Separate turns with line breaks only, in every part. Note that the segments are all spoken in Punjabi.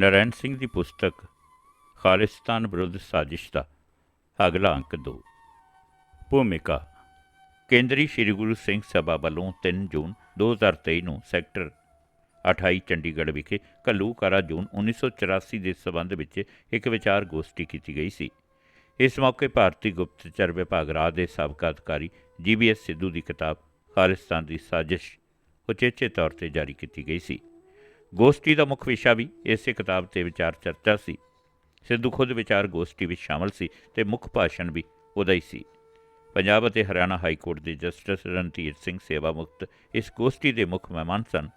ਨਰੈਣ ਸਿੰਘ ਦੀ ਪੁਸਤਕ ਖਾਲਿਸਤਾਨ ਵਿਰੁੱਧ ਸਾਜ਼ਿਸ਼ ਦਾ ਅਗਲਾ ਅੰਕ 2 ਭੂਮਿਕਾ, ਕੇਂਦਰੀ ਸ੍ਰੀ ਗੁਰੂ ਸਿੰਘ ਸਭਾ ਵੱਲੋਂ 3 ਜੂਨ 2023 ਨੂੰ ਸੈਕਟਰ 28 ਚੰਡੀਗੜ੍ਹ ਵਿਖੇ ਘੱਲੂਘਾਰਾ ਜੂਨ 1984 ਦੇ ਸਬੰਧ ਵਿੱਚ ਇੱਕ ਵਿਚਾਰ ਗੋਸ਼ਟੀ ਕੀਤੀ ਗਈ ਸੀ। ਇਸ ਮੌਕੇ ਭਾਰਤੀ ਗੁਪਤਚਰ ਵਿਭਾਗ ਰਾਜ ਦੇ ਸਾਬਕਾ ਅਧਿਕਾਰੀ ਜੀਬੀਐਸ ਸਿੱਧੂ ਦੀ ਕਿਤਾਬ ਖਾਲਿਸਤਾਨ ਦੀ ਸਾਜ਼ਿਸ਼ ਉਚੇਚੇ ਤੌਰ ਤੇ ਜਾਰੀ ਕੀਤੀ ਗਈ ਸੀ। ਗੋਸ਼ਟੀ ਦਾ ਮੁੱਖ ਵਿਸ਼ਾ ਵੀ ਇਸੇ ਕਿਤਾਬ ਤੇ ਵਿਚਾਰ ਚਰਚਾ ਸੀ। ਸਿੱਧੂ ਖੁਦ ਵਿਚਾਰ ਗੋਸ਼ਟੀ ਵਿੱਚ ਸ਼ਾਮਲ ਸੀ ਤੇ ਮੁੱਖ ਭਾਸ਼ਣ ਵੀ ਉਹਦਾ ਹੀ ਸੀ। ਪੰਜਾਬ ਅਤੇ ਹਰਿਆਣਾ ਹਾਈ ਕੋਰਟ ਦੇ ਜਸਟਿਸ ਰਣਧੀਰ ਸਿੰਘ ਸੇਵਾ ਮੁਕਤ ਇਸ ਗੋਸ਼ਟੀ ਦੇ ਮੁੱਖ ਮਹਿਮਾਨ ਸਨ।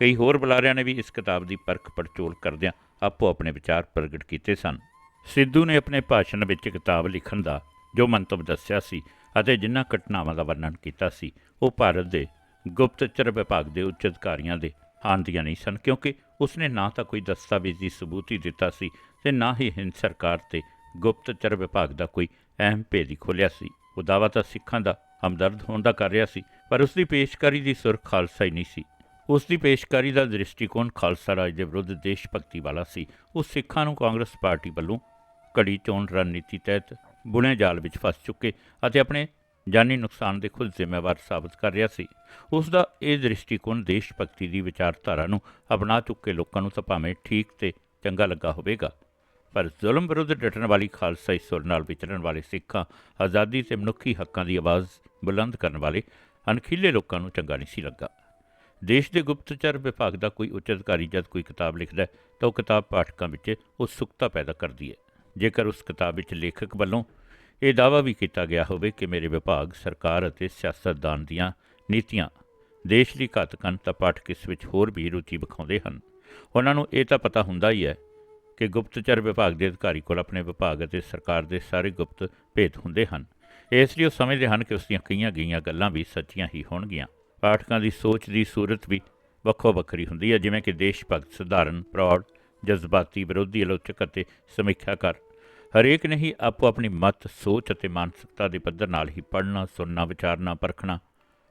ਕਈ ਹੋਰ ਬੁਲਾਰਿਆਂ ਨੇ ਵੀ ਇਸ ਕਿਤਾਬ ਦੀ ਪਰਖ ਪੜਚੋਲ ਕਰਦਿਆਂ ਆਪੋ ਆਪਣੇ ਵਿਚਾਰ ਪ੍ਰਗਟ ਕੀਤੇ ਸਨ। ਸਿੱਧੂ ਨੇ ਆਪਣੇ ਭਾਸ਼ਣ ਵਿੱਚ ਕਿਤਾਬ ਲਿਖਣ ਦਾ ਜੋ ਮੰਤਵ ਦੱਸਿਆ ਸੀ ਅਤੇ ਜਿਨ੍ਹਾਂ ਘਟਨਾਵਾਂ ਦਾ ਵਰਣਨ ਕੀਤਾ ਸੀ, ਉਹ ਭਾਰਤ ਦੇ ਗੁਪਤਚਰ ਵਿਭਾਗ ਦੇ ਉੱਚ ਅਧਿਕਾਰੀਆਂ ਦੇ ਹਾਨ ਨਹੀਂ ਸਨ, ਕਿਉਂਕਿ ਉਸਨੇ ਨਾ ਤਾਂ ਕੋਈ ਦਸਤਾਵੇਜ਼ੀ ਸਬੂਤ ਹੀ ਦਿੱਤਾ ਸੀ ਤੇ ਨਾ ਹੀ ਹਿੰਦ ਸਰਕਾਰ ਤੇ ਗੁਪਤਚਰ ਵਿਭਾਗ ਦਾ ਕੋਈ ਅਹਿਮ ਭੇਦ ਹੀ ਖੋਲ੍ਹਿਆ ਸੀ। ਉਹ ਦਾਅਵਾ ਤਾਂ ਸਿੱਖਾਂ ਦਾ ਹਮਦਰਦ ਹੋਣ ਦਾ ਕਰ ਰਿਹਾ ਸੀ, ਪਰ ਉਸ ਦੀ ਪੇਸ਼ਕਾਰੀ ਦੀ ਸੁਰ ਖਾਲਸਾ ਹੀ ਨਹੀਂ ਸੀ। ਉਸ ਦੀ ਪੇਸ਼ਕਾਰੀ ਦਾ ਦ੍ਰਿਸ਼ਟੀਕੋਣ ਖਾਲਸਾ ਰਾਜ ਦੇ ਵਿਰੁੱਧ ਦੇਸ਼ ਭਗਤੀ ਵਾਲਾ ਸੀ। ਉਹ ਸਿੱਖਾਂ ਨੂੰ ਕਾਂਗਰਸ ਪਾਰਟੀ ਵੱਲੋਂ ਕੜੀ ਚੋਣ ਰਣਨੀਤੀ ਤਹਿਤ ਬੁਣੇ ਜਾਲ ਵਿੱਚ ਫਸ ਚੁੱਕੇ ਅਤੇ ਆਪਣੇ ਜਾਨੀ ਨੁਕਸਾਨ ਦੇ ਖੁਦ ਜ਼ਿੰਮੇਵਾਰ ਸਾਬਤ ਕਰ ਰਿਹਾ ਸੀ। ਉਸ ਦਾ ਇਹ ਦ੍ਰਿਸ਼ਟੀਕੋਣ ਦੇਸ਼ ਭਗਤੀ ਦੀ ਵਿਚਾਰਧਾਰਾ ਨੂੰ ਅਪਣਾ ਚੁੱਕੇ ਲੋਕਾਂ ਨੂੰ ਤਾਂ ਭਾਵੇਂ ਠੀਕ ਤੇ ਚੰਗਾ ਲੱਗਾ ਹੋਵੇਗਾ। ਪਰ ਜ਼ੁਲਮ ਵਿਰੁੱਧ ਡਟਣ ਵਾਲੀ ਖਾਲਸਾਈ ਸੁਰ ਨਾਲ ਵਿਚਰਨ ਵਾਲੇ ਸਿੱਖਾਂ, ਆਜ਼ਾਦੀ ਤੇ ਮਨੁੱਖੀ ਹੱਕਾਂ ਦੀ ਆਵਾਜ਼ ਬੁਲੰਦ ਕਰਨ ਵਾਲੇ ਅਣਖੀਲੇ ਲੋਕਾਂ ਨੂੰ ਚੰਗਾ ਨਹੀਂ ਸੀ ਲੱਗਾ। ਦੇਸ਼ ਦੇ ਗੁਪਤਚਰ ਵਿਭਾਗ ਦਾ ਕੋਈ ਉੱਚ ਅਧਿਕਾਰੀ ਜਦ ਕੋਈ ਕਿਤਾਬ ਲਿਖਦਾ ਤਾਂ ਉਹ ਕਿਤਾਬ ਪਾਠਕਾਂ ਵਿੱਚ ਉਤਸੁਕਤਾ ਪੈਦਾ ਕਰਦੀ ਹੈ। ਜੇਕਰ ਉਸ ਕਿਤਾਬ ਵਿੱਚ ਲੇਖਕ ਵੱਲੋਂ ਇਹ ਦਾਅਵਾ ਵੀ ਕੀਤਾ ਗਿਆ ਹੋਵੇ ਕਿ ਮੇਰੇ ਵਿਭਾਗ ਸਰਕਾਰ ਅਤੇ ਸਿਆਸਤਦਾਨ ਦੀਆਂ ਨੀਤੀਆਂ ਦੇਸ਼ ਲਈ ਘਾਤਕ ਹਨ ਤਾਂ ਪਾਠਕ ਇਸ ਵਿੱਚ ਹੋਰ ਵੀ ਰੁਚੀ ਵਿਖਾਉਂਦੇ ਹਨ। ਉਹਨਾਂ ਨੂੰ ਇਹ ਤਾਂ ਪਤਾ ਹੁੰਦਾ ਹੀ ਹੈ ਕਿ ਗੁਪਤਚਰ ਵਿਭਾਗ ਦੇ ਅਧਿਕਾਰੀ ਕੋਲ ਆਪਣੇ ਵਿਭਾਗ ਅਤੇ ਸਰਕਾਰ ਦੇ ਸਾਰੇ ਗੁਪਤ ਭੇਦ ਹੁੰਦੇ ਹਨ। ਇਸ ਲਈ ਉਹ ਸਮਝਦੇ ਹਨ ਕਿ ਉਸ ਦੀਆਂ ਕਈਆਂ ਗਈਆਂ ਗੱਲਾਂ ਵੀ ਸੱਚੀਆਂ ਹੀ ਹੋਣਗੀਆਂ। ਪਾਠਕਾਂ ਦੀ ਸੋਚ ਦੀ ਸੂਰਤ ਵੀ ਵੱਖੋ ਵੱਖਰੀ ਹੁੰਦੀ ਹੈ, ਜਿਵੇਂ ਕਿ ਦੇਸ਼ ਭਗਤ ਸਧਾਰਨ, ਪ੍ਰੌੜ, ਜਜ਼ਬਾਤੀ, ਵਿਰੋਧੀ, ਆਲੋਚਕ ਅਤੇ ਸਮੀਖਿਆਕਾਰ। ਹਰੇਕ ਨੇ ਹੀ ਆਪੋ ਆਪਣੀ ਮਤ, ਸੋਚ ਅਤੇ ਮਾਨਸਿਕਤਾ ਦੇ ਪੱਧਰ ਨਾਲ ਹੀ ਪੜ੍ਹਨਾ, ਸੁਣਨਾ, ਵਿਚਾਰਨਾ, ਪਰਖਣਾ,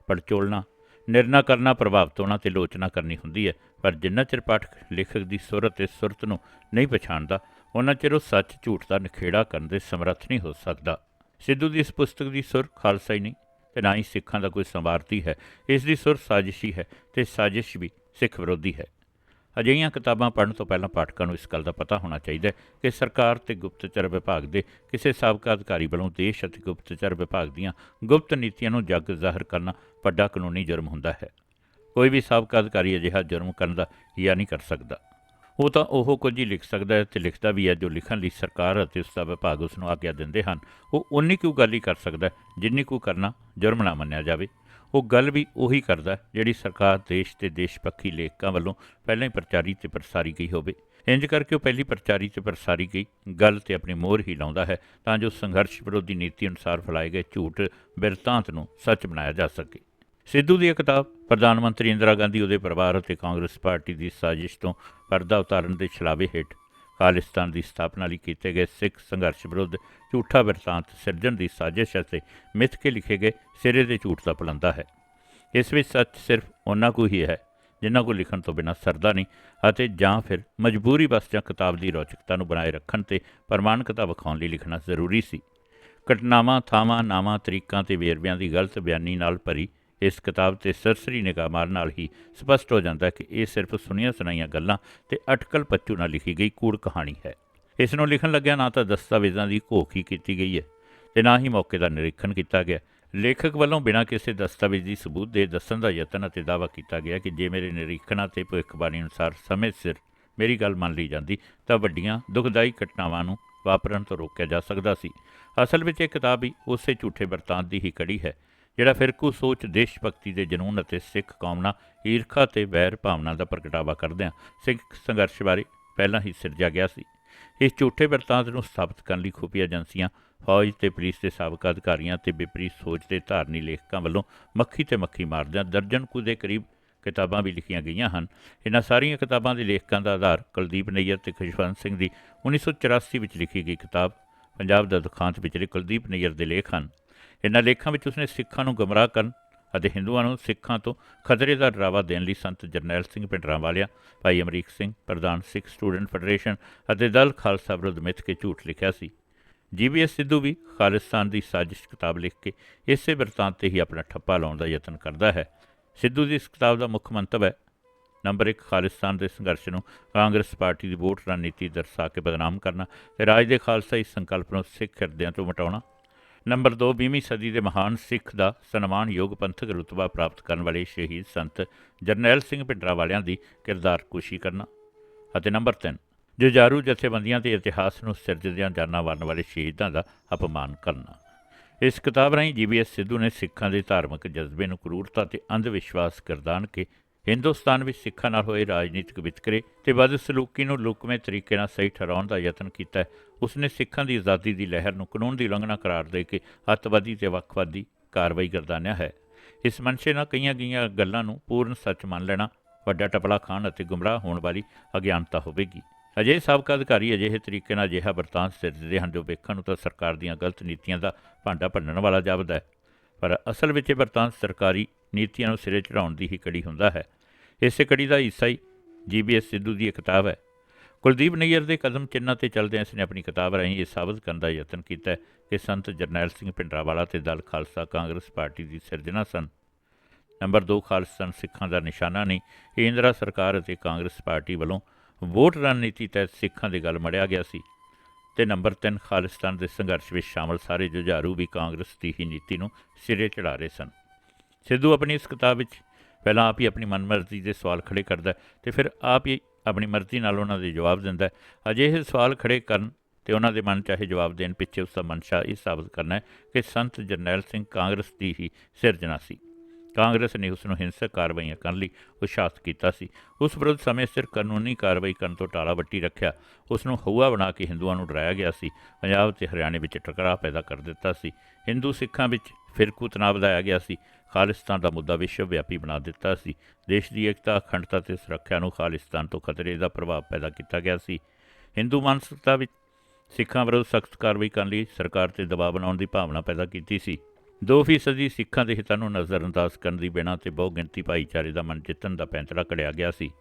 ਪੜਚੋਲਣਾ, ਨਿਰਣਾ ਕਰਨਾ, ਪ੍ਰਭਾਵਿਤ ਹੋਣਾ ਤੇ ਲੋਚਨਾ ਕਰਨੀ ਹੁੰਦੀ ਹੈ। ਪਰ ਜਿੰਨਾ ਚਿਰ ਪਾਠਕ, ਲੇਖਕ ਦੀ ਸੁਰਤ ਤੇ ਸੁਰਤ ਨੂੰ ਨਹੀਂ ਪਛਾਣਦਾ ਉਹਨਾਂ ਚਿਰ ਉਹ ਸੱਚ, ਝੂਠ ਦਾ ਨਿਖੇੜਾ ਕਰਨ ਦੇ ਸਮਰੱਥ ਨਹੀਂ ਹੋ ਸਕਦਾ। ਸਿੱਧੂ ਦੀ ਇਸ ਪੁਸਤਕ ਦੀ ਸੁਰ ਖਾਲਸਾ ਹੀ ਨਹੀਂ, ਤੇ ਨਾ ਹੀ ਸਿੱਖਾਂ ਦਾ ਕੋਈ ਸੰਵਾਰਤੀ ਹੈ। ਇਸ ਦੀ ਸੁਰ ਸਾਜ਼ਿਸ਼ੀ ਹੈ ਤੇ ਸਾਜ਼ਿਸ਼ ਵੀ ਸਿੱਖ ਵਿਰੋਧੀ ਹੈ। ਅਜਿਹੀਆਂ ਕਿਤਾਬਾਂ ਪੜ੍ਹਨ ਤੋਂ ਪਹਿਲਾਂ ਪਾਠਕਾਂ ਨੂੰ ਇਸ ਗੱਲ ਦਾ ਪਤਾ ਹੋਣਾ ਚਾਹੀਦਾ ਹੈ ਕਿ ਸਰਕਾਰ ਤੇ ਗੁਪਤਚਰ ਵਿਭਾਗ ਦੇ ਕਿਸੇ ਸਾਬਕਾ ਅਧਿਕਾਰੀ ਵੱਲੋਂ ਦੇਸ਼ ਅਤੇ ਗੁਪਤਚਰ ਵਿਭਾਗ ਦੀਆਂ ਗੁਪਤ ਨੀਤੀਆਂ ਨੂੰ ਜੱਗ ਜ਼ਾਹਰ ਕਰਨਾ ਵੱਡਾ ਕਾਨੂੰਨੀ ਜੁਰਮ ਹੁੰਦਾ ਹੈ। ਕੋਈ ਵੀ ਸਾਬਕਾ ਅਧਿਕਾਰੀ ਅਜਿਹਾ ਜੁਰਮ ਕਰਨ ਦਾ ਹਿਆ ਨਹੀਂ ਕਰ ਸਕਦਾ। ਉਹ ਤਾਂ ਉਹ ਕੁਝ ਹੀ ਲਿਖ ਸਕਦਾ ਹੈ ਤੇ ਲਿਖਦਾ ਵੀ ਹੈ ਜੋ ਲਿਖਣ ਲਈ ਸਰਕਾਰ ਅਤੇ ਉਸ ਦਾ ਵਿਭਾਗ ਉਸ ਨੂੰ ਆਗਿਆ ਦਿੰਦੇ ਹਨ। ਉਹ ਉਨੀ ਕੁ ਗੱਲ ਹੀ ਕਰ ਸਕਦਾ ਜਿੰਨੀ ਕੁ ਕਰਨਾ ਜੁਰਮ ਨਾ ਮੰਨਿਆ ਜਾਵੇ। ਉਹ ਗੱਲ ਵੀ ਉਹੀ ਕਰਦਾ ਜਿਹੜੀ ਸਰਕਾਰ ਦੇਸ਼ ਤੇ ਦੇਸ਼ ਪੱਖੀ ਲੇਖਕਾਂ ਵੱਲੋਂ ਪਹਿਲਾਂ ਹੀ ਪ੍ਰਚਾਰੀ ਤੇ ਪ੍ਰਸਾਰੀ ਗਈ ਹੋਵੇ। ਇੰਜ ਕਰਕੇ ਉਹ ਪਹਿਲੀ ਪ੍ਰਚਾਰੀ ਤੇ ਪ੍ਰਸਾਰੀ ਗਈ। ਗੱਲ ਤੇ ਆਪਣੀ ਮੋਹਰ ਹੀ ਲਾਉਂਦਾ ਹੈ ਤਾਂ ਜੋ ਸੰਘਰਸ਼ ਵਿਰੋਧੀ ਨੀਤੀ ਅਨੁਸਾਰ ਫੈਲਾਏ ਗਏ ਝੂਠ ਬਿਰਤਾਂਤ ਨੂੰ ਸੱਚ ਬਣਾਇਆ ਜਾ ਸਕੇ। ਸਿੱਧੂ ਦੀ ਇਹ ਕਿਤਾਬ ਪ੍ਰਧਾਨ ਮੰਤਰੀ ਇੰਦਰਾ ਗਾਂਧੀ, ਉਹਦੇ ਪਰਿਵਾਰ ਅਤੇ ਕਾਂਗਰਸ ਪਾਰਟੀ ਦੀ ਸਾਜ਼ਿਸ਼ ਤੋਂ ਪਰਦਾ ਉਤਾਰਨ ਦੇ ਛਲਾਵੇ ਹੇਠ ਖਾਲਿਸਤਾਨ ਦੀ ਸਥਾਪਨਾ ਲਈ ਕੀਤੇ ਗਏ ਸਿੱਖ ਸੰਘਰਸ਼ ਵਿਰੁੱਧ ਝੂਠਾ ਬਿਰਤਾਂਤ ਸਿਰਜਣ ਦੀ ਸਾਜ਼ਿਸ਼ ਅਤੇ ਮਿੱਥ ਕੇ ਲਿਖੇ ਗਏ ਸਿਰੇ ਦੇ ਝੂਠ ਦਾ ਪਲੰਦਾ ਹੈ। ਇਸ ਵਿੱਚ ਸੱਚ ਸਿਰਫ ਉਹਨਾਂ ਕੋ ਹੀ ਹੈ, ਜਿਨ੍ਹਾਂ ਕੋ ਲਿਖਣ ਤੋਂ ਬਿਨਾਂ ਸਰਦਾ ਨਹੀਂ ਅਤੇ ਜਾਂ ਫਿਰ ਮਜਬੂਰੀ ਬਸ ਜਾਂ ਕਿਤਾਬ ਦੀ ਰੌਚਕਤਾ ਨੂੰ ਬਣਾਏ ਰੱਖਣ ਤੇ ਪ੍ਰਮਾਣਿਕਤਾ ਵਿਖਾਉਣ ਲਈ ਲਿਖਣਾ ਜ਼ਰੂਰੀ ਸੀ। ਘਟਨਾਵਾਂ, ਥਾਵਾਂ, ਨਾਵਾਂ, ਤਰੀਕਾਂ ਤੇ ਵੇਰਵਿਆਂ ਦੀ ਗਲਤ ਬਿਆਨੀ ਨਾਲ ਭਰੀ ਇਸ ਕਿਤਾਬ ਤੇ ਸਰਸਰੀ ਨਿਗਾਹ ਮਾਰਨ ਨਾਲ ਹੀ ਸਪਸ਼ਟ ਹੋ ਜਾਂਦਾ ਕਿ ਇਹ ਸਿਰਫ ਸੁਣੀਆਂ ਸੁਣਾਈਆਂ ਗੱਲਾਂ ਤੇ ਅਟਕਲ ਪੱਚੂ ਨਾਲ ਲਿਖੀ ਗਈ ਕੂੜ ਕਹਾਣੀ ਹੈ। ਇਸ ਨੂੰ ਲਿਖਣ ਲੱਗਿਆ ਨਾ ਤਾਂ ਦਸਤਾਵੇਜ਼ਾਂ ਦੀ ਘੋਖ ਹੀ ਕੀਤੀ ਗਈ ਹੈ ਤੇ ਨਾ ਹੀ ਮੌਕੇ ਦਾ ਨਿਰੀਖਣ ਕੀਤਾ ਗਿਆ। ਲੇਖਕ ਵੱਲੋਂ ਬਿਨਾਂ ਕਿਸੇ ਦਸਤਾਵੇਜ਼ੀ ਸਬੂਤ ਦੇ ਦੱਸਣ ਦਾ ਯਤਨ ਅਤੇ ਦਾਅਵਾ ਕੀਤਾ ਗਿਆ ਕਿ ਜੇ ਮੇਰੇ ਨਿਰੀਖਣਾਂ ਤੇ ਭਵਿੱਖਬਾਣੀ ਅਨੁਸਾਰ ਸਮੇਂ ਸਿਰ ਮੇਰੀ ਗੱਲ ਮੰਨ ਲਈ ਜਾਂਦੀ ਤਾਂ ਵੱਡੀਆਂ ਦੁਖਦਾਈ ਘਟਨਾਵਾਂ ਨੂੰ ਵਾਪਰਨ ਤੋਂ ਰੋਕਿਆ ਜਾ ਸਕਦਾ ਸੀ। ਅਸਲ ਵਿੱਚ ਇਹ ਕਿਤਾਬ ਵੀ ਉਸੇ ਝੂਠੇ ਵਰਤਾਂਤ ਦੀ ਹੀ ਕੜੀ ਹੈ ਜਿਹੜਾ ਫਿਰਕੂ ਸੋਚ ਦੇਸ਼ ਭਗਤੀ ਦੇ ਜਨੂਨ ਅਤੇ ਸਿੱਖ ਕੌਮ ਨਾਲ ਈਰਖਾ ਤੇ ਵੈਰ ਭਾਵਨਾ ਦਾ ਪ੍ਰਗਟਾਵਾ ਕਰਦਿਆਂ ਸਿੱਖ ਸੰਘਰਸ਼ ਬਾਰੇ ਪਹਿਲਾਂ ਹੀ ਸਿਰਜਿਆ ਗਿਆ ਸੀ। ਇਸ ਝੂਠੇ ਵਰਤਾਂਤ ਨੂੰ ਸਥਾਪਿਤ ਕਰਨ ਲਈ ਖੁਫੀਆ ਏਜੰਸੀਆਂ, ਫੌਜ ਤੇ ਪੁਲਿਸ ਦੇ ਸਾਬਕਾ ਅਧਿਕਾਰੀਆਂ ਤੇ ਵਿਪਰੀਤ ਸੋਚ ਦੇ ਧਾਰਨੀ ਲੇਖਕਾਂ ਵੱਲੋਂ ਮੱਖੀ ਤੇ ਮੱਖੀ ਮਾਰਦਿਆਂ ਦਰਜਨ ਕੁ ਦੇ ਕਰੀਬ ਕਿਤਾਬਾਂ ਵੀ ਲਿਖੀਆਂ ਗਈਆਂ ਹਨ। ਇਹਨਾਂ ਸਾਰੀਆਂ ਕਿਤਾਬਾਂ ਦੇ ਲੇਖਕਾਂ ਦਾ ਆਧਾਰ ਕੁਲਦੀਪ ਨਈਅਰ ਤੇ ਖੁਸ਼ਵੰਤ ਸਿੰਘ ਦੀ 1984 ਵਿੱਚ ਲਿਖੀ ਗਈ ਕਿਤਾਬ ਪੰਜਾਬ ਦਾ ਦੁਖਾਂਤ ਵਿਚਲੇ ਕੁਲਦੀਪ ਨਈਅਰ ਦੇ ਲੇਖ ਹਨ। ਇਹਨਾਂ ਲੇਖਾਂ ਵਿੱਚ ਉਸਨੇ ਸਿੱਖਾਂ ਨੂੰ ਗਮਰਾਹ ਕਰਨ ਅਤੇ ਹਿੰਦੂਆਂ ਨੂੰ ਸਿੱਖਾਂ ਤੋਂ ਖਤਰੇ ਦਾ ਡਰਾਵਾ ਦੇਣ ਲਈ ਸੰਤ ਜਰਨੈਲ ਸਿੰਘ ਭਿੰਡਰਾਂਵਾਲਿਆਂ ਭਾਈ ਅਮਰੀਕ ਸਿੰਘ, ਪ੍ਰਧਾਨ ਸਿੱਖ ਸਟੂਡੈਂਟ ਫੈਡਰੇਸ਼ਨ ਅਤੇ ਦਲ ਖਾਲਸਾ ਵਿਰੁੱਧ ਮਿੱਥ ਕੇ ਝੂਠ ਲਿਖਿਆ ਸੀ। ਜੀਬੀਐਸ ਸਿੱਧੂ ਵੀ ਖਾਲਿਸਤਾਨ ਦੀ ਸਾਜ਼ਿਸ਼ ਕਿਤਾਬ ਲਿਖ ਕੇ ਇਸੇ ਬਿਰਤਾਂਤ ਤੇ ਹੀ ਆਪਣਾ ਠੱਪਾ ਲਾਉਣ ਦਾ ਯਤਨ ਕਰਦਾ ਹੈ। ਸਿੱਧੂ ਦੀ ਇਸ ਕਿਤਾਬ ਦਾ ਮੁੱਖ ਮੰਤਵ ਹੈ, ਨੰਬਰ 1 ਖਾਲਿਸਤਾਨ ਦੇ ਸੰਘਰਸ਼ ਨੂੰ ਕਾਂਗਰਸ ਪਾਰਟੀ ਦੀ ਵੋਟ ਰਣਨੀਤੀ ਦਰਸਾ ਕੇ ਬਦਨਾਮ ਕਰਨਾ ਤੇ ਰਾਜ ਦੇ ਖਾਲਸਾਈ ਸੰਕਲਪ ਨੂੰ ਸਿੱਖ ਹਿਰਦਿਆਂ ਤੋਂ ਮਿਟਾਉਣਾ। ਨੰਬਰ 2 ਵੀਹਵੀਂ ਸਦੀ ਦੇ ਮਹਾਨ ਸਿੱਖ ਦਾ ਸਨਮਾਨਯੋਗ ਪੰਥਕ ਰੁਤਬਾ ਪ੍ਰਾਪਤ ਕਰਨ ਵਾਲੇ ਸ਼ਹੀਦ ਸੰਤ ਜਰਨੈਲ ਸਿੰਘ ਭਿੰਡਰਾਂਵਾਲਿਆਂ ਦੀ ਕਿਰਦਾਰ ਕੁਸ਼ੀ ਕਰਨਾ। ਅਤੇ ਨੰਬਰ 3 ਜੁਝਾਰੂ ਜਥੇਬੰਦੀਆਂ ਦੇ ਇਤਿਹਾਸ ਨੂੰ ਸਿਰਜਦਿਆਂ ਜਾਨਾਂ ਵਾਰਨ ਵਾਲੇ ਸ਼ਹੀਦਾਂ ਦਾ ਅਪਮਾਨ ਕਰਨਾ। ਇਸ ਕਿਤਾਬ ਰਾਹੀਂ ਜੀਬੀਐਸ ਸਿੱਧੂ ਨੇ ਸਿੱਖਾਂ ਦੇ ਧਾਰਮਿਕ ਜਜ਼ਬੇ ਨੂੰ ਕਰੂਰਤਾ ਤੇ ਅੰਧ ਵਿਸ਼ਵਾਸ ਗਰਦਾਨ ਕੇ ਹਿੰਦੁਸਤਾਨ ਵਿੱਚ ਸਿੱਖਾਂ ਨਾਲ ਹੋਏ ਰਾਜਨੀਤਿਕ ਵਿਤਕਰੇ ਤੇ ਬਦਸਲੂਕੀ ਨੂੰ ਲੁਕਵੇਂ ਤਰੀਕੇ ਨਾਲ ਸਹੀ ਠਹਿਰਾਉਣ ਦਾ ਯਤਨ ਕੀਤਾ ਉਸਨੇ ਸਿੱਖਾਂ ਦੀ ਆਜ਼ਾਦੀ ਦੀ ਲਹਿਰ ਨੂੰ ਕਾਨੂੰਨ ਦੀ ਉਲੰਘਣਾ ਕਰਾਰ ਦੇ ਕੇ ਅੱਤਵਾਦੀ ਤੇ ਵੱਖਵਾਦੀ ਕਾਰਵਾਈ ਗਰਦਾਨਿਆ ਹੈ। ਇਸ ਮਨਸ਼ੇ ਨਾਲ ਕਈਆਂ ਗਈਆਂ ਗੱਲਾਂ ਨੂੰ ਪੂਰਨ ਸੱਚ ਮੰਨ ਲੈਣਾ, ਵੱਡਾ ਟਪਲਾ ਖਾਣ ਅਤੇ ਗੁੰਮਰਾਹ ਹੋਣ ਵਾਲੀ ਅਗਿਆਨਤਾ ਹੋਵੇਗੀ। ਅਜੇ ਸਾਬਕਾ ਅਧਿਕਾਰੀ ਅਜਿਹੇ ਤਰੀਕੇ ਨਾਲ ਅਜਿਹਾ ਵਰਤਾਂਤ ਸਿਰਜਦੇ ਹਨ ਜੋ ਵੇਖਣ ਨੂੰ ਤਾਂ ਸਰਕਾਰ ਦੀਆਂ ਗਲਤ ਨੀਤੀਆਂ ਦਾ ਭਾਂਡਾ ਭੰਨਣ ਵਾਲਾ ਜਾਪਦਾ ਹੈ, ਪਰ ਅਸਲ ਵਿੱਚ ਇਹ ਵਰਤਾਂਤ ਸਰਕਾਰੀ ਨੀਤੀਆਂ ਨੂੰ ਸਿਰੇ ਚੜਾਉਣ ਦੀ ਹੀ ਕੜੀ ਹੁੰਦਾ ਹੈ। ਇਸੇ ਕੜੀ ਦਾ ਹਿੱਸਾ ਹੀ ਜੀਬੀਐਸ ਸਿੱਧੂ ਦੀ ਇਹ ਕਿਤਾਬ ਹੈ। ਕੁਲਦੀਪ ਨਈਅਰ ਦੇ ਕਦਮ ਚਿੰਨਾਂ ਤੇ ਚੱਲਦਿਆਂ ਇਸ ਨੇ ਆਪਣੀ ਕਿਤਾਬ ਰਾਹੀਂ ਇਹ ਸਾਬਤ ਕਰਨ ਦਾ ਯਤਨ ਕੀਤਾ ਕਿ ਸੰਤ ਜਰਨੈਲ ਸਿੰਘ ਭਿੰਡਰਾਂਵਾਲਾ ਤੇ ਦਲ ਖਾਲਸਾ ਕਾਂਗਰਸ ਪਾਰਟੀ ਦੀ ਸਿਰਜਣਾ ਸਨ। ਨੰਬਰ 2 ਖਾਲਿਸਤਾਨ ਸਿੱਖਾਂ ਦਾ ਨਿਸ਼ਾਨਾ ਨਹੀਂ ਇਹ ਇੰਦਰਾ ਸਰਕਾਰ ਅਤੇ ਕਾਂਗਰਸ ਪਾਰਟੀ ਵੱਲੋਂ ਵੋਟ ਰਣਨੀਤੀ ਤਹਿਤ ਸਿੱਖਾਂ ਦੀ ਗੱਲ ਮੜਿਆ ਗਿਆ ਸੀ। ਤੇ ਨੰਬਰ 3 ਖਾਲਿਸਤਾਨ ਦੇ ਸੰਘਰਸ਼ ਵਿੱਚ ਸ਼ਾਮਲ ਸਾਰੇ ਜੁਝਾਰੂ ਵੀ ਕਾਂਗਰਸ ਦੀ ਹੀ ਨੀਤੀ ਨੂੰ ਸਿਰੇ ਚੜਾ ਰਹੇ ਸਨ। ਸਿੱਧੂ ਆਪਣੀ ਇਸ ਕਿਤਾਬ ਵਿੱਚ ਪਹਿਲਾਂ ਆਪ ਹੀ ਆਪਣੀ ਮਨਮਰਜ਼ੀ ਦੇ ਸਵਾਲ ਖੜੇ ਕਰਦਾ ਹੈ ਤੇ ਫਿਰ ਆਪ ਹੀ ਆਪਣੀ ਮਰਜ਼ੀ ਨਾਲ ਉਹਨਾਂ ਦੇ ਜਵਾਬ ਦਿੰਦਾ ਹੈ। ਅਜਿਹੇ ਸਵਾਲ ਖੜੇ ਕਰਨ ਤੇ ਉਹਨਾਂ ਦੇ ਮਨ ਚਾਹੇ ਜਵਾਬ ਦੇਣ ਪਿੱਛੇ ਉਸ ਦਾ ਮਨਸ਼ਾ ਇਹ ਸਾਬਤ ਕਰਨਾ ਹੈ ਕਿ ਸੰਤ ਜਰਨੈਲ ਸਿੰਘ ਕਾਂਗਰਸ ਦੀ ਹੀ ਸਿਰਜਣਾ ਸੀ। ਕਾਂਗਰਸ ਨੇ ਉਸ ਨੂੰ ਹਿੰਸਕ ਕਾਰਵਾਈਆਂ ਕਰਨ ਲਈ ਉਤਸ਼ਾਹਿਤ ਕੀਤਾ ਸੀ। ਉਸ ਵਿਰੁੱਧ ਸਮੇਂ ਸਿਰ ਕਾਨੂੰਨੀ ਕਾਰਵਾਈ ਕਰਨ ਤੋਂ ਟਾਲਾ ਵੱਟੀ ਰੱਖਿਆ। ਉਸ ਨੂੰ ਹਊਆ ਬਣਾ ਕੇ ਹਿੰਦੂਆਂ ਨੂੰ ਡਰਾਇਆ ਗਿਆ ਸੀ। ਪੰਜਾਬ ਤੇ ਹਰਿਆਣੇ ਵਿੱਚ ਟਕਰਾਅ ਪੈਦਾ ਕਰ ਦਿੱਤਾ ਸੀ। ਹਿੰਦੂ ਸਿੱਖਾਂ ਵਿੱਚ ਫਿਰਕੂ ਤਣਾਅ ਵਧਾਇਆ ਗਿਆ ਸੀ। ਖਾਲਿਸਤਾਨ ਦਾ ਮੁੱਦਾ ਵਿਸ਼ਵ ਵਿਆਪੀ ਬਣਾ ਦਿੱਤਾ ਸੀ। ਦੇਸ਼ ਦੀ ਏਕਤਾ, ਅਖੰਡਤਾ ਤੇ ਸੁਰੱਖਿਆ ਨੂੰ ਖਾਲਿਸਤਾਨ ਤੋਂ ਖਤਰੇ ਦਾ ਪ੍ਰਭਾਵ ਪੈਦਾ ਕੀਤਾ ਗਿਆ ਸੀ। ਹਿੰਦੂ ਮਾਨਸਿਕਤਾ ਵਿੱਚ ਸਿੱਖਾਂ ਵਿਰੁੱਧ ਸਖਤ ਕਾਰਵਾਈ ਕਰਨ ਲਈ ਸਰਕਾਰ ਤੇ ਦਬਾਅ ਬਣਾਉਣ ਦੀ ਭਾਵਨਾ ਪੈਦਾ ਕੀਤੀ ਸੀ। 2% ਸਿੱਖਾਂ ਦੇ ਹਿੱਤਾਂ ਨੂੰ ਨਜ਼ਰਅੰਦਾਜ਼ ਕਰਨ ਦੀ ਬਿਨਾਂ ਤੇ ਬਹੁ ਗਿਣਤੀ ਭਾਈਚਾਰੇ ਦਾ ਮਨ ਜਿੱਤਣ ਦਾ ਪੈਂਤੜਾ ਕੜਿਆ ਗਿਆ ਸੀ।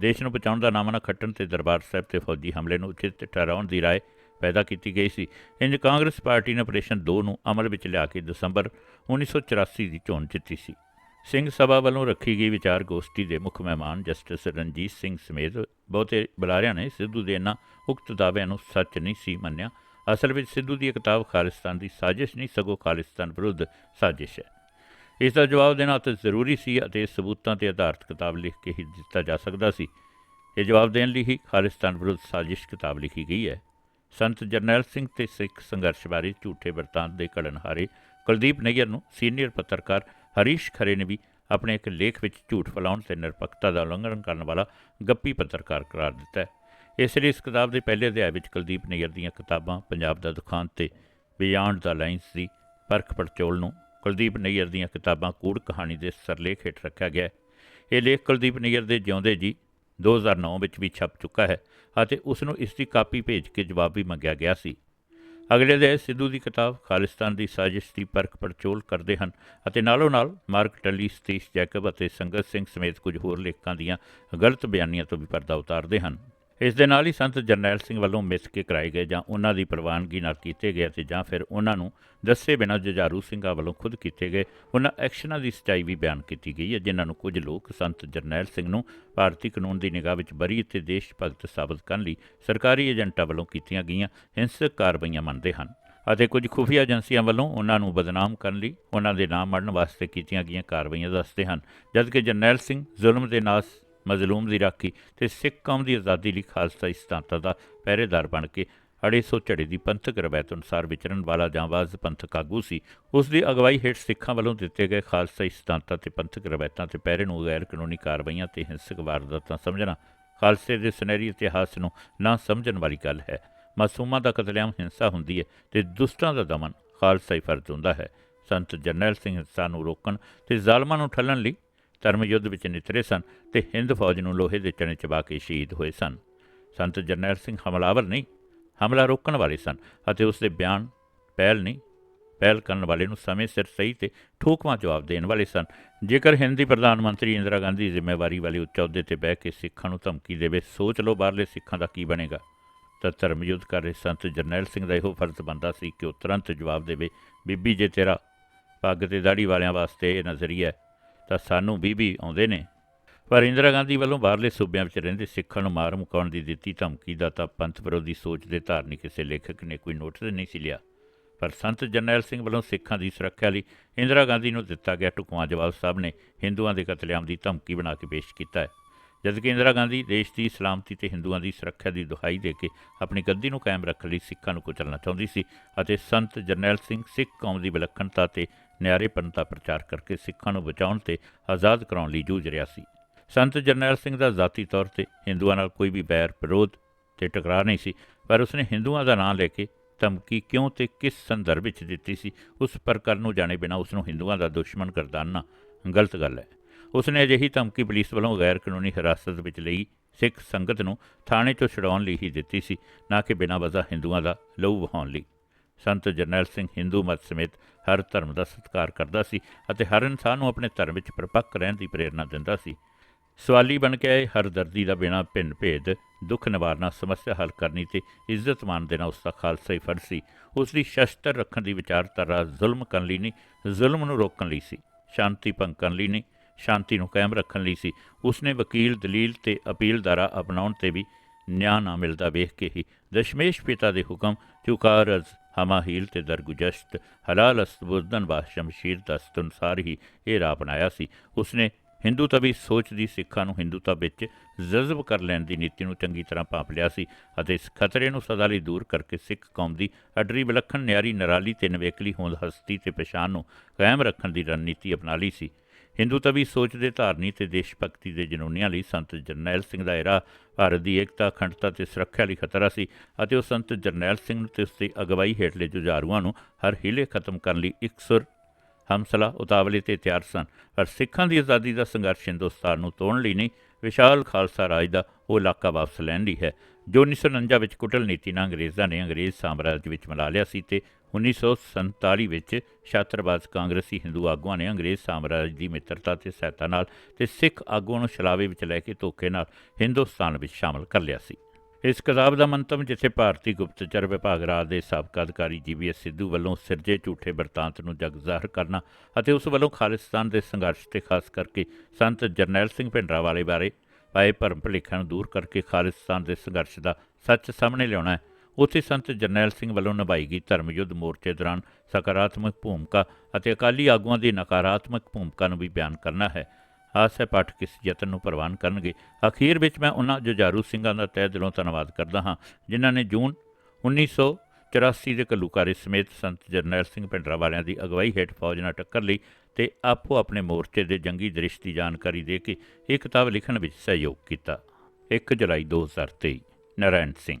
ਦੇਸ਼ ਨੂੰ ਬਚਾਉਣ ਦਾ ਨਾਮਨਾ ਖੱਟਣ ਤੇ ਦਰਬਾਰ ਸਾਹਿਬ ਤੇ ਫੌਜੀ ਹਮਲੇ ਨੂੰ ਉਚਿਤ ਠਹਿਰਾਉਣ ਦੀ ਰਾਏ ਪੈਦਾ ਕੀਤੀ ਗਈ ਸੀ। ਇੰਜ ਕਾਂਗਰਸ ਪਾਰਟੀ ਨੇ ਆਪਰੇਸ਼ਨ 2 ਨੂੰ ਅਮਲ ਵਿੱਚ ਲਿਆ ਕੇ ਦਸੰਬਰ 1984 ਦੀ ਚੋਣ ਜਿੱਤੀ ਸੀ। ਸਿੰਘ ਸਭਾ ਵੱਲੋਂ ਰੱਖੀ ਗਈ ਵਿਚਾਰ ਗੋਸ਼ਟੀ ਦੇ ਮੁੱਖ ਮਹਿਮਾਨ ਜਸਟਿਸ ਰਣਜੀਤ ਸਿੰਘ ਸਮੇਤ ਬਹੁਤੇ ਬੁਲਾਰਿਆਂ ਨੇ ਸਿੱਧੂ ਦੇ ਇਹਨਾਂ ਉਕਤ ਦਾਅਵਿਆਂ ਨੂੰ ਸੱਚ ਨਹੀਂ ਸੀ ਮੰਨਿਆ। ਅਸਲ ਵਿੱਚ ਸਿੱਧੂ ਦੀ ਇਹ ਕਿਤਾਬ ਖਾਲਿਸਤਾਨ ਦੀ ਸਾਜ਼ਿਸ਼ ਨਹੀਂ, ਸਗੋਂ ਖਾਲਿਸਤਾਨ ਵਿਰੁੱਧ ਸਾਜ਼ਿਸ਼ ਹੈ। ਇਸ ਦਾ ਜਵਾਬ ਦੇਣਾ ਤਾਂ ਜ਼ਰੂਰੀ ਸੀ ਅਤੇ ਸਬੂਤਾਂ ਤੇ ਆਧਾਰਿਤ ਕਿਤਾਬ ਲਿਖ ਕੇ ਹੀ ਦਿੱਤਾ ਜਾ ਸਕਦਾ ਸੀ। ਇਹ ਜਵਾਬ ਦੇਣ ਲਈ ਹੀ ਖਾਲਿਸਤਾਨ ਵਿਰੁੱਧ ਸਾਜ਼ਿਸ਼ ਕਿਤਾਬ ਲਿਖੀ ਗਈ ਹੈ। ਸੰਤ ਜਰਨੈਲ ਸਿੰਘ ਤੇ ਸਿੱਖ ਸੰਘਰਸ਼ ਬਾਰੇ ਝੂਠੇ ਵਰਤਾਂਤ ਦੇ ਘੜਨਹਾਰੇ ਕੁਲਦੀਪ ਨਈਅਰ ਨੂੰ ਸੀਨੀਅਰ ਪੱਤਰਕਾਰ ਹਰੀਸ਼ ਖਰੇ ਨੇ ਵੀ ਆਪਣੇ ਇੱਕ ਲੇਖ ਵਿੱਚ ਝੂਠ ਫੈਲਾਉਣ ਤੇ ਨਿਰਪੱਖਤਾ ਦਾ ਉਲੰਘਣ ਕਰਨ ਵਾਲਾ ਗੱਪੀ ਪੱਤਰਕਾਰ ਕਰਾਰ ਦਿੱਤਾ ਹੈ। ਇਸ ਲਈ ਇਸ ਕਿਤਾਬ ਦੇ ਪਹਿਲੇ ਅਧਿਆਇ ਵਿੱਚ ਕੁਲਦੀਪ ਨਈਅਰ ਦੀਆਂ ਕਿਤਾਬਾਂ, ਪੰਜਾਬ ਦਾ ਦੁਖਾਂਤ ਤੇ ਬਿਯਾਂਡ ਦਾ ਲਾਈਨਸ ਦੀ ਪਰਖ ਪੜਚੋਲ ਨੂੰ ਕੁਲਦੀਪ ਨਈਅਰ ਦੀਆਂ ਕਿਤਾਬਾਂ ਕੂੜ ਕਹਾਣੀ ਦੇ ਸਰਲੇਖ ਹੇਠ ਰੱਖਿਆ ਗਿਆ ਹੈ। ਇਹ ਲੇਖ ਕੁਲਦੀਪ ਨਈਅਰ ਦੇ ਜਿਉਂਦੇ ਜੀ 2009 ਵਿੱਚ ਵੀ ਛਪ ਚੁੱਕਾ ਹੈ ਅਤੇ ਉਸ ਨੂੰ ਇਸ ਦੀ ਕਾਪੀ ਭੇਜ ਕੇ ਜਵਾਬ ਵੀ ਮੰਗਿਆ ਗਿਆ ਸੀ। ਅਗਲੇ ਦੇ ਸਿੱਧੂ ਦੀ ਕਿਤਾਬ ਖਾਲਿਸਤਾਨ ਦੀ ਸਾਜ਼ਿਸ਼ ਦੀ ਪਰਖ ਪੜਚੋਲ ਕਰਦੇ ਹਨ ਅਤੇ ਨਾਲੋਂ ਨਾਲ ਮਾਰਕ ਟੱਲੀ, ਸਤੀਸ਼ ਜੈਕਬ ਅਤੇ ਸੰਗਤ ਸਿੰਘ ਸਮੇਤ ਕੁਝ ਹੋਰ ਲੇਖਕਾਂ ਦੀਆਂ ਗਲਤ ਬਿਆਨੀਆਂ ਤੋਂ ਵੀ ਪਰਦਾ ਉਤਾਰਦੇ ਹਨ। ਇਸ ਦੇ ਨਾਲ ਹੀ ਸੰਤ ਜਰਨੈਲ ਸਿੰਘ ਵੱਲੋਂ ਮਿਸ ਕੇ ਕਰਾਏ ਗਏ ਜਾਂ ਉਹਨਾਂ ਦੀ ਪ੍ਰਵਾਨਗੀ ਨਾਲ ਕੀਤੇ ਗਏ ਅਤੇ ਜਾਂ ਫਿਰ ਉਹਨਾਂ ਨੂੰ ਦੱਸੇ ਬਿਨਾਂ ਜੁਝਾਰੂ ਸਿੰਘਾਂ ਵੱਲੋਂ ਖੁਦ ਕੀਤੇ ਗਏ ਉਹਨਾਂ ਐਕਸ਼ਨਾਂ ਦੀ ਸਚਾਈ ਵੀ ਬਿਆਨ ਕੀਤੀ ਗਈ ਹੈ, ਜਿਨ੍ਹਾਂ ਨੂੰ ਕੁਝ ਲੋਕ ਸੰਤ ਜਰਨੈਲ ਸਿੰਘ ਨੂੰ ਭਾਰਤੀ ਕਾਨੂੰਨ ਦੀ ਨਿਗਾਹ ਵਿੱਚ ਬਰੀ ਅਤੇ ਦੇਸ਼ ਭਗਤ ਸਾਬਤ ਕਰਨ ਲਈ ਸਰਕਾਰੀ ਏਜੰਟਾਂ ਵੱਲੋਂ ਕੀਤੀਆਂ ਗਈਆਂ ਹਿੰਸਕ ਕਾਰਵਾਈਆਂ ਮੰਨਦੇ ਹਨ ਅਤੇ ਕੁਝ ਖੁਫੀਆ ਏਜੰਸੀਆਂ ਵੱਲੋਂ ਉਹਨਾਂ ਨੂੰ ਬਦਨਾਮ ਕਰਨ ਲਈ ਉਹਨਾਂ ਦੇ ਨਾਮ ਮੜਨ ਵਾਸਤੇ ਕੀਤੀਆਂ ਗਈਆਂ ਕਾਰਵਾਈਆਂ ਦੱਸਦੇ ਹਨ, ਜਦਕਿ ਜਰਨੈਲ ਸਿੰਘ ਜ਼ੁਲਮ ਦੇ ਨਾਸ ਮਜ਼ਲੂਮ ਦੀ ਰਾਖੀ ਤੇ ਸਿੱਖ ਕੌਮ ਦੀ ਆਜ਼ਾਦੀ ਲਈ ਖਾਲਸਾ ਸਿਧਾਂਤਾਂ ਦਾ ਪਹਿਰੇਦਾਰ ਬਣ ਕੇ ਅੜੇ ਸੌ ਝੜੇ ਦੀ ਪੰਥਕ ਰਵਾਇਤ ਅਨੁਸਾਰ ਵਿਚਰਨ ਵਾਲਾ ਜਾਂਬਾਜ਼ ਪੰਥਕ ਆਗੂ ਸੀ। ਉਸ ਦੀ ਅਗਵਾਈ ਹੇਠ ਸਿੱਖਾਂ ਵੱਲੋਂ ਦਿੱਤੇ ਗਏ ਖਾਲਸਾ ਸਿਧਾਂਤਾਂ ਤੇ ਪੰਥਕ ਰਵਾਇਤਾਂ ਤੇ ਪਹਿਰੇ ਨੂੰ ਗੈਰ ਕਾਨੂੰਨੀ ਕਾਰਵਾਈਆਂ ਤੇ ਹਿੰਸਕ ਵਾਰਦਾਤਾਂ ਸਮਝਣਾ, ਖਾਲਸੇ ਦੇ ਸੁਨਹਿਰੀ ਇਤਿਹਾਸ ਨੂੰ ਨਾ ਸਮਝਣ ਵਾਲੀ ਗੱਲ ਹੈ। ਮਾਸੂਮਾਂ ਦਾ ਕਤਲੇਆਮ ਹਿੰਸਾ ਹੁੰਦੀ ਹੈ ਤੇ ਦੁਸ਼ਟਾਂ ਦਾ ਦਮਨ ਖਾਲਸਾਈ ਫਰਜ਼ ਹੁੰਦਾ ਹੈ। ਸੰਤ ਜਰਨੈਲ ਸਿੰਘ ਹਿੰਸਾ ਨੂੰ ਰੋਕਣ ਤੇ ਜ਼ਾਲਮਾਂ ਨੂੰ ਠੱਲਣ ਲਈ ਧਰਮ ਯੁੱਧ ਵਿੱਚ ਨਿਤਰੇ ਸਨ ਤੇ ਹਿੰਦ ਫੌਜ ਨੂੰ ਲੋਹੇ ਦੇ ਚਣੇ ਚਬਾ ਕੇ ਸ਼ਹੀਦ ਹੋਏ ਸਨ। ਸੰਤ ਜਰਨੈਲ ਸਿੰਘ ਹਮਲਾਵਰ ਨਹੀਂ, ਹਮਲਾ ਰੋਕਣ ਵਾਲੇ ਸਨ ਅਤੇ ਉਸ ਦੇ ਬਿਆਨ ਪਹਿਲ ਨਹੀਂ, ਪਹਿਲ ਕਰਨ ਵਾਲੇ ਨੂੰ ਸਮੇਂ ਸਿਰ ਸਹੀ ਤੇ ਠੋਕਵਾਂ ਜਵਾਬ ਦੇਣ ਵਾਲੇ ਸਨ। ਜੇਕਰ ਹਿੰਦੀ ਪ੍ਰਧਾਨ ਮੰਤਰੀ ਇੰਦਰਾ ਗਾਂਧੀ ਜ਼ਿੰਮੇਵਾਰੀ ਵਾਲੇ ਉੱਚ ਅਹੁਦੇ ਤੇ ਬਹਿ ਕੇ ਸਿੱਖਾਂ ਨੂੰ ਧਮਕੀ ਦੇਵੇ, ਸੋਚ ਲਓ ਬਾਹਰਲੇ ਸਿੱਖਾਂ ਦਾ ਕੀ ਬਣੇਗਾ। ਤਾਂ ਧਰਮ ਯੁੱਧ ਕਰ ਰਹੇ ਸੰਤ ਜਰਨੈਲ ਸਿੰਘ ਦਾ ਇਹੋ ਫਰਜ਼ ਬਣਦਾ ਸੀ ਕਿ ਉਹ ਤੁਰੰਤ ਜਵਾਬ ਦੇਵੇ, ਬੀਬੀ ਜੇ ਤੇਰਾ ਪੱਗ ਤੇ ਦਾੜੀ ਵਾਲਿਆਂ ਵਾਸਤੇ ਇਹ ਨਜ਼ਰੀਆ ਹੈ। ਤਾਂ ਸਾਨੂੰ ਬੀਬੀ ਆਉਂਦੇ ਨੇ। ਪਰ ਇੰਦਰਾ ਗਾਂਧੀ ਵੱਲੋਂ ਬਾਹਰਲੇ ਸੂਬਿਆਂ ਵਿੱਚ ਰਹਿੰਦੇ ਸਿੱਖਾਂ ਨੂੰ ਮਾਰ ਮੁਕਾਉਣ ਦੀ ਦਿੱਤੀ ਧਮਕੀ ਦਾ ਤਾਂ ਪੰਥ ਵਿਰੋਧੀ ਸੋਚ ਦੇ ਧਾਰਨੀ ਕਿਸੇ ਲੇਖਕ ਨੇ ਕੋਈ ਨੋਟਿਸ ਨਹੀਂ ਸੀ ਲਿਆ। ਪਰ ਸੰਤ ਜਰਨੈਲ ਸਿੰਘ ਵੱਲੋਂ ਸਿੱਖਾਂ ਦੀ ਸੁਰੱਖਿਆ ਲਈ ਇੰਦਰਾ ਗਾਂਧੀ ਨੂੰ ਦਿੱਤਾ ਗਿਆ ਢੁਕਵਾਂ ਜਵਾਬ ਸਾਹਿਬ ਨੇ ਹਿੰਦੂਆਂ ਦੇ ਕਤਲੇਆਮ ਦੀ ਧਮਕੀ ਬਣਾ ਕੇ ਪੇਸ਼ ਕੀਤਾ ਹੈ। ਜਦਕਿ ਇੰਦਰਾ ਗਾਂਧੀ ਦੇਸ਼ ਦੀ ਸਲਾਮਤੀ ਤੇ ਹਿੰਦੂਆਂ ਦੀ ਸੁਰੱਖਿਆ ਦੀ ਦੁਹਾਈ ਦੇ ਕੇ ਆਪਣੀ ਗੱਦੀ ਨੂੰ ਕਾਇਮ ਰੱਖਣ ਲਈ ਸਿੱਖਾਂ ਨੂੰ ਕੁਚਲਣਾ ਚਾਹੁੰਦੀ ਸੀ ਅਤੇ ਸੰਤ ਜਰਨੈਲ ਸਿੰਘ ਸਿੱਖ ਕੌਮ ਦੀ ਵਿਲੱਖਣਤਾ ਤੇ ਨਿਆਰੇਪਨ ਦਾ ਪ੍ਰਚਾਰ ਕਰਕੇ ਸਿੱਖਾਂ ਨੂੰ ਬਚਾਉਣ ਤੇ ਆਜ਼ਾਦ ਕਰਾਉਣ ਲਈ ਜੂਝ ਰਿਹਾ ਸੀ। ਸੰਤ ਜਰਨੈਲ ਸਿੰਘ ਦਾ ਜ਼ਾਤੀ ਤੌਰ ਤੇ ਹਿੰਦੂਆਂ ਨਾਲ ਕੋਈ ਵੀ ਬੈਰ ਵਿਰੋਧ ਤੇ ਟਕਰਾਅ ਨਹੀਂ ਸੀ, ਪਰ ਉਸਨੇ ਹਿੰਦੂਆਂ ਦਾ ਨਾਂ ਲੈ ਕੇ ਧਮਕੀ ਕਿਉਂ ਤੇ ਕਿਸ ਸੰਦਰਭ ਵਿੱਚ ਦਿੱਤੀ ਸੀ, ਉਸ ਪ੍ਰਕਾਰ ਨੂੰ ਜਾਣੇ ਬਿਨਾ ਉਸ ਨੂੰ ਹਿੰਦੂਆਂ ਦਾ ਦੁਸ਼ਮਣ ਗਰਦਾਨਣਾ ਗਲਤ ਗੱਲ ਹੈ। ਉਸਨੇ ਅਜਿਹੀ ਧਮਕੀ ਪੁਲਿਸ ਵੱਲੋਂ ਗੈਰ ਕਾਨੂੰਨੀ ਹਿਰਾਸਤ ਵਿੱਚ ਲਈ, ਸਿੱਖ ਸੰਗਤ ਨੂੰ ਥਾਣੇ 'ਚੋਂ ਛੁਡਾਉਣ ਲਈ ਹੀ ਦਿੱਤੀ ਸੀ, ਨਾ ਕਿ ਬਿਨਾਂ ਵਜ੍ਹਾ ਹਿੰਦੂਆਂ ਦਾ ਲਹੂ ਵਹਾਉਣ ਲਈ। ਸੰਤ ਜਰਨੈਲ ਸਿੰਘ ਹਿੰਦੂ ਮਤ ਸਮੇਤ ਹਰ ਧਰਮ ਦਾ ਸਤਿਕਾਰ ਕਰਦਾ ਸੀ ਅਤੇ ਹਰ ਇਨਸਾਨ ਨੂੰ ਆਪਣੇ ਧਰਮ ਵਿੱਚ ਪ੍ਰਪੱਕ ਰਹਿਣ ਦੀ ਪ੍ਰੇਰਣਾ ਦਿੰਦਾ ਸੀ। ਸਵਾਲੀ ਬਣ ਕੇ ਆਏ ਹਰ ਦਰਦੀ ਦਾ ਬਿਨਾਂ ਭਿੰਨ ਭੇਦ, ਦੁੱਖ ਨਿਵਾਰਨਾ, ਸਮੱਸਿਆ ਹੱਲ ਕਰਨੀ ਤੇ ਇੱਜ਼ਤ ਮਾਨ ਦੇਣਾ ਉਸ ਦਾ ਖਾਲਸਾ ਹੀ ਫਰਜ਼ ਸੀ। ਉਸ ਦੀ ਸ਼ਸਤਰ ਰੱਖਣ ਦੀ ਵਿਚਾਰਧਾਰਾ ਜ਼ੁਲਮ ਕਰਨ ਲਈ ਨਹੀਂ, ਜ਼ੁਲਮ ਨੂੰ ਰੋਕਣ ਲਈ ਸੀ। ਸ਼ਾਂਤੀ ਭੰਗ ਕਰਨ ਲਈ ਨਹੀਂ, ਸ਼ਾਂਤੀ ਨੂੰ ਕਾਇਮ ਰੱਖਣ ਲਈ ਸੀ। ਉਸਨੇ ਵਕੀਲ, ਦਲੀਲ ਤੇ ਅਪੀਲਦਾਰਾ ਅਪਣਾਉਣ ਤੇ ਵੀ ਨਿਆਂ ਨਾ ਮਿਲਦਾ ਵੇਖ ਕੇ ਹੀ ਦਸ਼ਮੇਸ਼ ਪਿਤਾ ਦੇ ਹੁਕਮ ਚੁਕਾਰਜ਼ ਹਮਾਹੀਲ ਤੇ ਦਰਗੁਜਸ਼ਤ ਹਲਾਲ ਅਸਤਬੁਦਨ ਵਾ ਸ਼ਮਸ਼ੀਰ ਦਸਤ ਅਨੁਸਾਰ ਹੀ ਇਹ ਰਾਹ ਅਪਣਾਇਆ ਸੀ। ਉਸਨੇ ਹਿੰਦੂ ਤਵੀ ਸੋਚਦੀ ਸਿੱਖਾਂ ਨੂੰ ਹਿੰਦੂਤਾ ਵਿੱਚ ਜਜ਼ਬ ਕਰ ਲੈਣ ਦੀ ਨੀਤੀ ਨੂੰ ਚੰਗੀ ਤਰ੍ਹਾਂ ਭਾਂਪ ਲਿਆ ਸੀ ਅਤੇ ਇਸ ਖਤਰੇ ਨੂੰ ਸਦਾ ਲਈ ਦੂਰ ਕਰਕੇ ਸਿੱਖ ਕੌਮ ਦੀ ਅਡਰੀ ਵਿਲੱਖਣ ਨਿਆਰੀ ਨਰਾਲੀ ਤੇ ਨਵੇਕਲੀ ਹੋਂਦ ਹਸਤੀ ਤੇ ਪਛਾਣ ਨੂੰ ਕਾਇਮ ਰੱਖਣ ਦੀ ਰਣਨੀਤੀ ਅਪਣਾ ਲਈ ਸੀ। ਹਿੰਦੂਤਵੀ ਸੋਚ ਦੇ ਧਾਰਨੀ ਤੇ ਦੇਸ਼ ਭਗਤੀ ਦੇ ਜਨੂਨੀਆਂ ਲਈ ਸੰਤ ਜਰਨੈਲ ਸਿੰਘ ਦਾ ਇਰਾ ਭਾਰਤ ਦੀ ਏਕਤਾ, ਅਖੰਡਤਾ ਤੇ ਸੁਰੱਖਿਆ ਲਈ ਖਤਰਾ ਸੀ ਅਤੇ ਉਹ ਸੰਤ ਜਰਨੈਲ ਸਿੰਘ ਨੂੰ ਤੇ ਉਸ ਦੀ ਅਗਵਾਈ ਹੇਠਲੇ ਜੁਝਾਰੂਆਂ ਨੂੰ ਹਰ ਹੀਲੇ ਖਤਮ ਕਰਨ ਲਈ ਇਕਸੁਰ ਹਮਸਲਾ, ਉਤਾਵਲੇ ਤੇ ਤਿਆਰ ਸਨ। ਪਰ ਸਿੱਖਾਂ ਦੀ ਆਜ਼ਾਦੀ ਦਾ ਸੰਘਰਸ਼ ਹਿੰਦੁਸਤਾਨ ਨੂੰ ਤੋੜਨ ਲਈ ਨਹੀਂ, ਵਿਸ਼ਾਲ ਖਾਲਸਾ ਰਾਜ ਦਾ ਉਹ ਇਲਾਕਾ ਵਾਪਸ ਲੈਣ ਲਈ ਹੈ। ਜੋ 1949 ਵਿੱਚ ਕੁਟਲ ਨੀਤੀ ਨਾਲ ਅੰਗਰੇਜ਼ਾਂ ਨੇ ਅੰਗਰੇਜ਼ ਸਾਮਰਾਜ ਵਿੱਚ ਮਿਲਾ ਲਿਆ ਸੀ ਤੇ 1947 ਵਿੱਚ ਛਾਤਰਵਾਦ ਕਾਂਗਰਸੀ ਹਿੰਦੂ ਆਗੂਆਂ ਨੇ ਅੰਗਰੇਜ਼ ਸਾਮਰਾਜ ਦੀ ਮਿੱਤਰਤਾ ਤੇ ਸਹਾਇਤਾ ਨਾਲ ਤੇ ਸਿੱਖ ਆਗੂਆਂ ਨੂੰ ਛਲਾਵੇ ਵਿੱਚ ਲੈ ਕੇ ਧੋਖੇ ਨਾਲ ਹਿੰਦੁਸਤਾਨ ਵਿੱਚ ਸ਼ਾਮਲ ਕਰ ਲਿਆ ਸੀ। ਇਸ ਕਿਤਾਬ ਦਾ ਮੰਤਵ, ਜਿੱਥੇ ਭਾਰਤੀ ਗੁਪਤਚਰ ਵਿਭਾਗ ਰਾਜ ਦੇ ਸਾਬਕਾ ਅਧਿਕਾਰੀ ਜੀਵੀਐਸ ਸਿੱਧੂ ਵੱਲੋਂ ਸਿਰਜੇ ਝੂਠੇ ਵਰਤਾਂਤ ਨੂੰ ਜਗ ਜ਼ਾਹਰ ਕਰਨਾ ਅਤੇ ਉਸ ਵੱਲੋਂ ਖਾਲਿਸਤਾਨ ਦੇ ਸੰਘਰਸ਼ ਤੇ ਖਾਸ ਕਰਕੇ ਸੰਤ ਜਰਨੈਲ ਸਿੰਘ ਭਿੰਡਰਾਵਾਲੇ ਬਾਰੇ ਪਾਏ ਭਰਮ ਭੁਲੇਖਿਆਂ ਨੂੰ ਦੂਰ ਕਰਕੇ ਖਾਲਿਸਤਾਨ ਦੇ ਸੰਘਰਸ਼ ਦਾ ਸੱਚ ਸਾਹਮਣੇ ਲਿਆਉਣਾ ਹੈ। ਉੱਥੇ ਸੰਤ ਜਰਨੈਲ ਸਿੰਘ ਵੱਲੋਂ ਨਿਭਾਈ ਗਈ ਧਰਮ ਯੁੱਧ ਮੋਰਚੇ ਦੌਰਾਨ ਸਕਾਰਾਤਮਕ ਭੂਮਿਕਾ ਅਤੇ ਅਕਾਲੀ ਆਗੂਆਂ ਦੀ ਨਕਾਰਾਤਮਕ ਭੂਮਿਕਾ ਨੂੰ ਵੀ ਬਿਆਨ ਕਰਨਾ ਹੈ। ਆਸ ਹੈ ਪਾਠਕ ਇਸ ਯਤਨ ਨੂੰ ਪ੍ਰਵਾਨ ਕਰਨਗੇ? ਅਖੀਰ ਵਿੱਚ ਮੈਂ ਉਹਨਾਂ ਜੁਝਾਰੂ ਸਿੰਘਾਂ ਦਾ ਤਹਿ ਦਿਲੋਂ ਧੰਨਵਾਦ ਕਰਦਾ ਹਾਂ, ਜਿਨ੍ਹਾਂ ਨੇ ਜੂਨ 1984 ਦੇ ਘੱਲੂਘਾਰੇ ਸਮੇਤ ਸੰਤ ਜਰਨੈਲ ਸਿੰਘ ਭਿੰਡਰਾਵਾਲਿਆਂ ਦੀ ਅਗਵਾਈ ਹੇਠ ਫੌਜ ਨਾਲ ਟੱਕਰ ਲਈ ਤੇ ਆਪੋ ਆਪਣੇ ਮੋਰਚੇ ਦੇ ਜੰਗੀ ਦ੍ਰਿਸ਼ ਦੀ ਜਾਣਕਾਰੀ ਦੇ ਕੇ ਇਹ ਕਿਤਾਬ ਲਿਖਣ ਵਿੱਚ ਸਹਿਯੋਗ ਕੀਤਾ। 1 ਜੁਲਾਈ 2023 ਨਾਰਾਇਣ ਸਿੰਘ